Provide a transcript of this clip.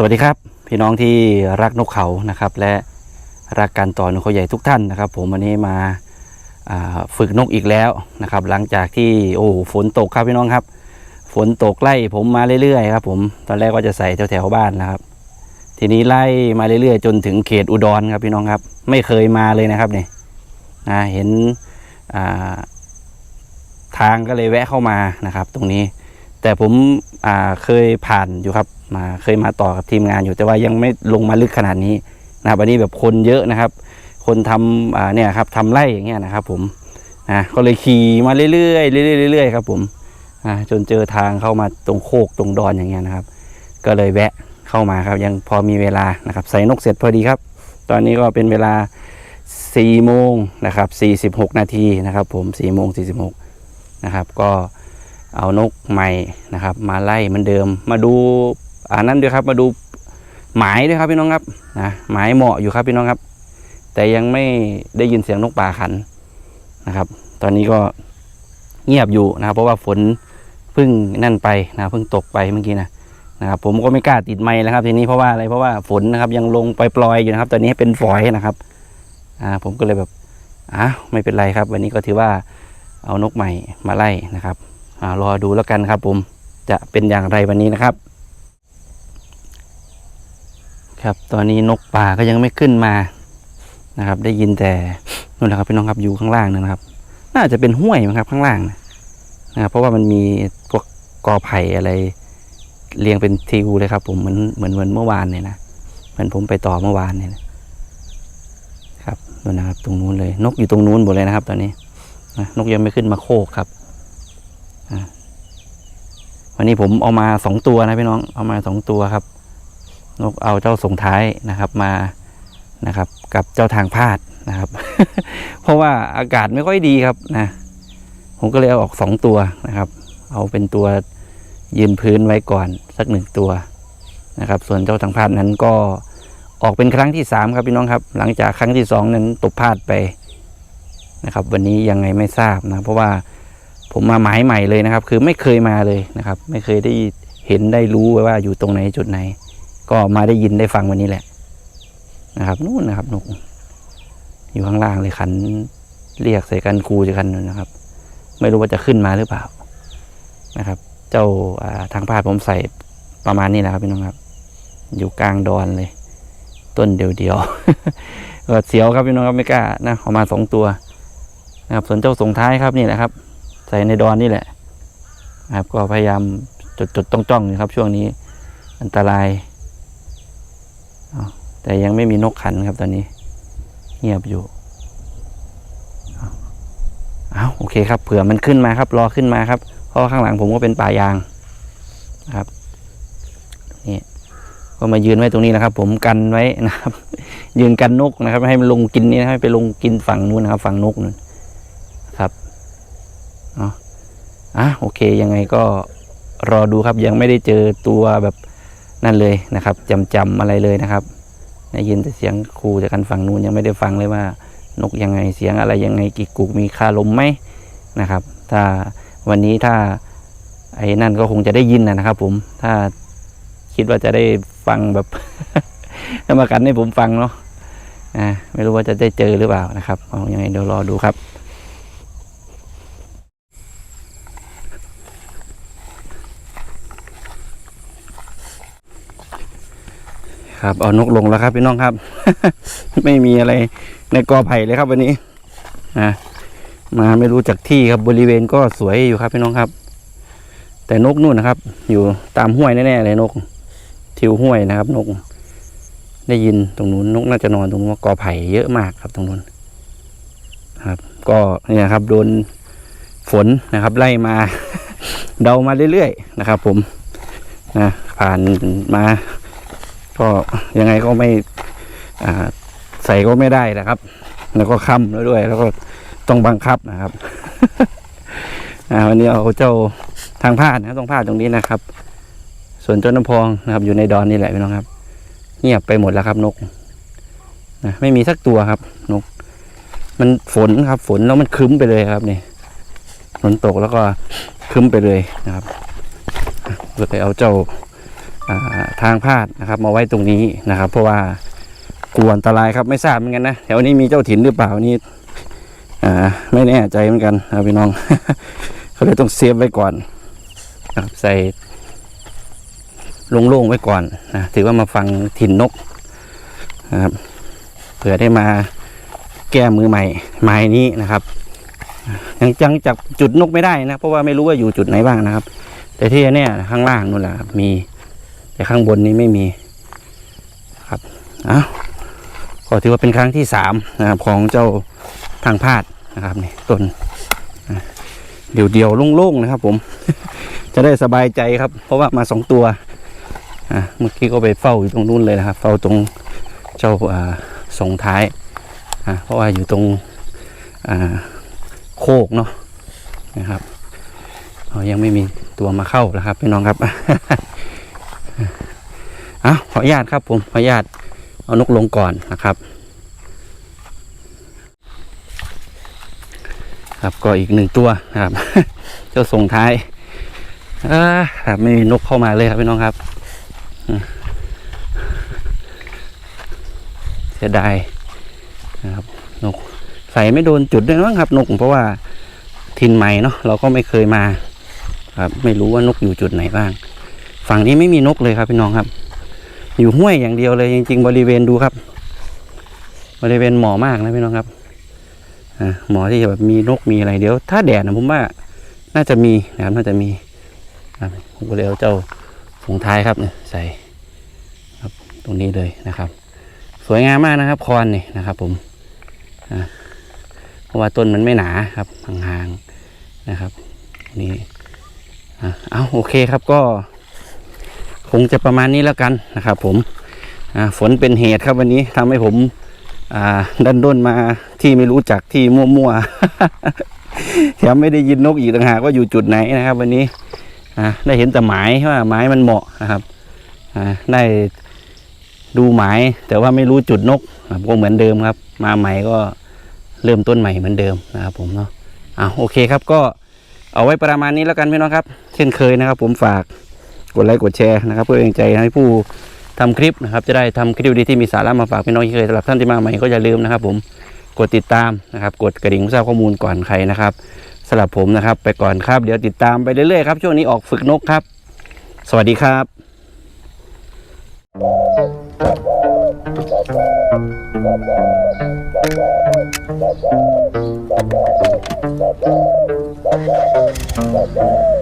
สวัสดีครับ พี่น้องที่รักนกเขานะครับ และรักการต่อนกเขาใหญ่ทุกท่านนะครับ ผมวันนี้มาาฝึกนกอีกแล้วนะครับ หลังจากที่โอ้ฝนตกครับพี่น้องครับ ฝนตกไล่ผมมาเรื่อยๆครับผมตอนแรกก็จะใส่แถวๆบ้านนะครับ ทีนี้ไล่มาเรื่อยๆ จนถึงเขตอุดรครับพี่น้องครับ ไม่เคยมาเลยนะครับเนี่ยนะเห็นาทางก็เลยแวะเข้ามานะครับ ตรงนี้ แต่ผมเคยผ่านอยู่ครับ มาเคยมาต่อกับทีมงานอยู่แต่ว่ายังไม่ลงมาลึกขนาดนี้นะครับอันนี้แบบคนเยอะนะครับ คนทำเนี่ยครับทำไร่อย่างเงี้ยนะครับ ผมนะก็เลยขี่มาเรื่อยๆเรื่อยๆครับ ผมอ่าจนเจอทางเข้ามาตรงโคกตรงดอนอย่างเงี้ยนะครับ ก็เลยแวะเข้ามาครับ ยังพอมีเวลานะครับ ใส่นกเสร็จพอดีครับ ตอนนี้ก็เป็นเวลา4โมงนะครับ46 นาทีนะครับ ผม4โมง46นะครับ ก็เอานกใหม่นะครับ มาไล่เหมือนเดิม มาดู อ่านั่นด้วยครับมาดูหมายด้วยครับพี่น้องครับนะหมายเหมาะอยู่ครับพี่น้องครับ แต่ยังไม่ได้ยินเสียงนกป่าขันนะครับ ตอนนี้ก็เงียบอยู่นะครับ เพราะว่าฝนเพิ่งนั่นไปนะเพิ่งตกไปเมื่อกี้นะนะครับผมก็ไม่กล้าติดไม้แล้วครับ ทีนี้เพราะว่าอะไรเพราะว่าฝนนะครับ ยังลงปล่อยๆอยู่นะครับ ตอนนี้เป็นฝอยนะครับอ่าผมก็เลยแบบอะไม่เป็นไรครับ วันนี้ก็ถือว่าเอานกใหม่มาไล่นะครับอารอดูแล้วกันครับ ผมจะเป็นอย่างไรวันนี้นะครับ ครับ ตอนนี้นกป่าก็ยังไม่ขึ้นมานะครับ ได้ยินแต่นู่นแหละครับพี่น้องครับอยู่ข้างล่างนะครับ น่าจะเป็นห้วยมั้งครับข้างล่างนะนะครับเพราะว่ามันมีพวกกอไผ่อะไร เรียงเป็นทิวเลยครับ ผมเหมือนเหมือนเหมือนเมื่อวานเนี่ยนะเหมือนผมไปต่อเมื่อวานเนี่ยนะครับนู่นนะครับ ตรงนู้นเลย นกอยู่ตรงนู้นหมดเลยนะครับ ตอนนี้นะนกยังไม่ขึ้นมาโคกครับวันนี้ผมเอามาสองตัวนะพี่น้อง เอามาสองตัวครับ นกเอาเจ้าส่งท้ายนะครับมานะครับ กับเจ้าทางพาดนะครับ เพราะว่าอากาศไม่ค่อยดีครับนะ ผมก็เลยเอาออกสองตัวนะครับ เอาเป็นตัวยืนพื้นไว้ก่อนสักหนึ่งตัวนะครับ ส่วนเจ้าทางพาดนั้นก็ออกเป็นครั้งที่สามครับพี่น้องครับ หลังจากครั้งที่สองนั้นตกพลาดไปนะครับ วันนี้ยังไงไม่ทราบนะ เพราะว่าผมมาหมายใหม่เลยนะครับ คือไม่เคยมาเลยนะครับ ไม่เคยได้เห็นได้รู้ว่าอยู่ตรงไหนจุดไหน ก็มาได้ยินได้ฟังวันนี้แหละ นะครับนู่นนะครับนกอยู่ข้างล่างเลยขันเรียกใส่กันคูจะกันนะครับ ไม่รู้ว่าจะขึ้นมาหรือเปล่านะครับ เจ้าทางพาดผมใส่ประมาณนี้แหละครับพี่น้องครับ อยู่กลางดอนเลย ต้นเดียวๆก็เสียวครับพี่น้องครับไม่กล้านะเอามาสองตัวนะครับส่วนเจ้าส่งท้ายครับนี่แหละครับ ใส่ในดอนนี่แหละนะครับ ก็พยายามจดจดต้องจ้องอยู่ครับ ช่วงนี้อันตราย แต่ยังไม่มีนกขันครับตอนนี้ เงียบอยู่อ้าวอ้าโอเคครับ เผื่อมันขึ้นมาครับ รอขึ้นมาครับ เพราะข้างหลังผมก็เป็นป่ายางนะครับนี่ก็มายืนไว้ตรงนี้นะครับ ผมกันไว้นะครับ ยืนกันนกนะครับไม่ให้มันลงกินนี่นะให้ไปลงกินฝั่งนู้นนะครับ ฝั่งนกนู่นครับอะโอเคยังไงก็รอดูครับยังไม่ได้เจอตัวแบบ นั่นเลยนะครับจำจำอะไรเลยนะครับได้ยินแต่เสียงครูจากกันฝั่งนู้นยังไม่ได้ฟังเลยว่านกยังไงเสียงอะไรยังไงกีกุกมีคาลมไหมนะครับ ถ้าวันนี้ถ้าไอ้นั่นก็คงจะได้ยินนะนะครับ ผมถ้าคิดว่าจะได้ฟังแบบถ้ามากันให้ผมฟังเนาะอ่าไม่รู้ว่าจะได้เจอหรือเปล่านะครับเอายังไงเดี๋ยวรอดูครับ ครับ เอานกลงแล้วครับพี่น้องครับ ไม่มีอะไรในกอไผ่เลยครับวันนี้นะมาไม่รู้จักที่ครับบริเวณก็สวยอยู่ครับพี่น้องครับ แต่นกนู่นนะครับ อยู่ตามห้วยแน่ๆเลยนก ทิวห้วยนะครับ นก ได้ยินตรงนู้นนกน่าจะนอนตรงนู้นกอไผ่เยอะมากครับตรงนู้นครับ ก็เนี่ยครับ โดนฝนนะครับ ไล่มา เดามาเรื่อยๆนะครับ ผมนะผ่านมา ก็ยังไงก็ไม่ใส่ก็ไม่ได้นะครับ แล้วก็ค่ำแล้วด้วย แล้วก็ต้องบังคับนะครับวันนี้เอาเจ้าทางพาดนะต้องพาดตรงนี้นะครับ ส่วนเจ้าน้ำพองนะครับ อยู่ในดอนนี่แหละพี่น้องครับ เงียบไปหมดแล้วครับนกนะไม่มีสักตัวครับ นก มันฝนครับ ฝนแล้วมันคึ้มไปเลยครับนี่ฝนตกแล้วก็คึ้มไปเลยนะครับก็ไปเอาเจ้า ทางพาดนะครับมาไว้ตรงนี้นะครับ เพราะว่ากลัวอันตรายครับไม่ทราบเหมือนกันนะแถวนี้มีเจ้าถิ่นหรือเปล่านี่ไม่แน่ใจเหมือนกันนะครับพี่น้องเขาเลยต้องเซฟไว้ก่อนนะครับใส่โล่งๆไว้ก่อนนะถือว่ามาฟังถิ่นนกนะครับเผื่อได้มาแก้มือใหม่ไม้นี้นะครับยังจังจับจุดนกไม่ได้นะ เพราะว่าไม่รู้ว่าอยู่จุดไหนบ้างนะครับ แต่ที่เนี่ยข้างล่างนู่นแหละมี แต่ข้างบนนี้ไม่มีครับเอ้าก็ถือว่าเป็นครั้งที่สามนะครับของเจ้าทางพาดนะครับนี่ต้นเดี่ยวเดียวๆโล่งๆนะครับ ผม จะได้สบายใจครับ เพราะว่ามาสองตัวอะเมื่อกี้ก็ไปเฝ้าอยู่ตรงนู้นเลยนะครับ เฝ้าตรงเจ้าส่งท้ายอะเพราะว่าอยู่ตรงโคกเนาะนะครับเรายังไม่มีตัวมาเข้านะครับพี่น้องครับ อะขออนุญาตครับผมขออนุญาตเอานกลงก่อนนะครับ ครับก็อีกหนึ่งตัวนะครับ เจ้าส่งท้ายอ่าครับไม่มีนกเข้ามาเลยครับพี่น้องครับเสียดายนะครับนกใส่ไม่โดนจุดด้วยมั้งครับ นกเพราะว่าทินใหม่เนาะเราก็ไม่เคยมา ครับ ไม่รู้ว่านกอยู่จุดไหนบ้าง ฝั่งนี้ไม่มีนกเลยครับพี่น้องครับ อยู่ห้วยอย่างเดียวเลยจริง ๆ บริเวณดูครับ บริเวณหมอมากนะพี่น้องครับหมอที่แบบมีนกมีอะไรเดี๋ยว ถ้าแดดนะผมว่าน่าจะมีนะครับน่าจะมีผมก็เลยเอาเจ้าผงท้ายครับเนี่ยใส่ครับตรงนี้เลยนะครับ สวยงามมากนะครับคอนนี่นะครับ ผมเพราะว่าต้นมันไม่หนาครับห่างๆนะครับ นี่อะเอาโอเคครับก็ คงจะประมาณนี้แล้วกันนะครับผมฝนเป็นเหตุครับวันนี้ทำให้ผมดันด้นมาที่ไม่รู้จักที่มั่วๆแถมไม่ได้ยินนกอีกต่างหากว่าอยู่จุดไหนนะครับ วันนี้ได้เห็นแต่หมายว่าไม้มันเหมาะนะครับได้ดูหมายแต่ว่าไม่รู้จุดนกก็เหมือนเดิมครับ มาใหม่ก็เริ่มต้นใหม่เหมือนเดิมนะครับ ผมเนาะอ่าโอเคครับก็เอาไว้ประมาณนี้แล้วกันพี่น้องครับ เช่นเคยนะครับ ผมฝาก กดไลค์กดแชร์นะครับ เพื่อเป็นใจให้ผู้ทำคลิปนะครับ จะได้ทำคลิปดีๆที่มีสาระมาฝากพี่น้องที่เคยสำหรับท่านที่มาใหม่ก็อย่าลืมนะครับ ผมกดติดตามนะครับ กดกระดิ่งเพื่อทราบข้อมูลก่อนใครนะครับสำหรับผมนะครับ ไปก่อนครับเดี๋ยวติดตามไปเรื่อยๆครับช่วงนี้ออกฝึกนกครับ สวัสดีครับ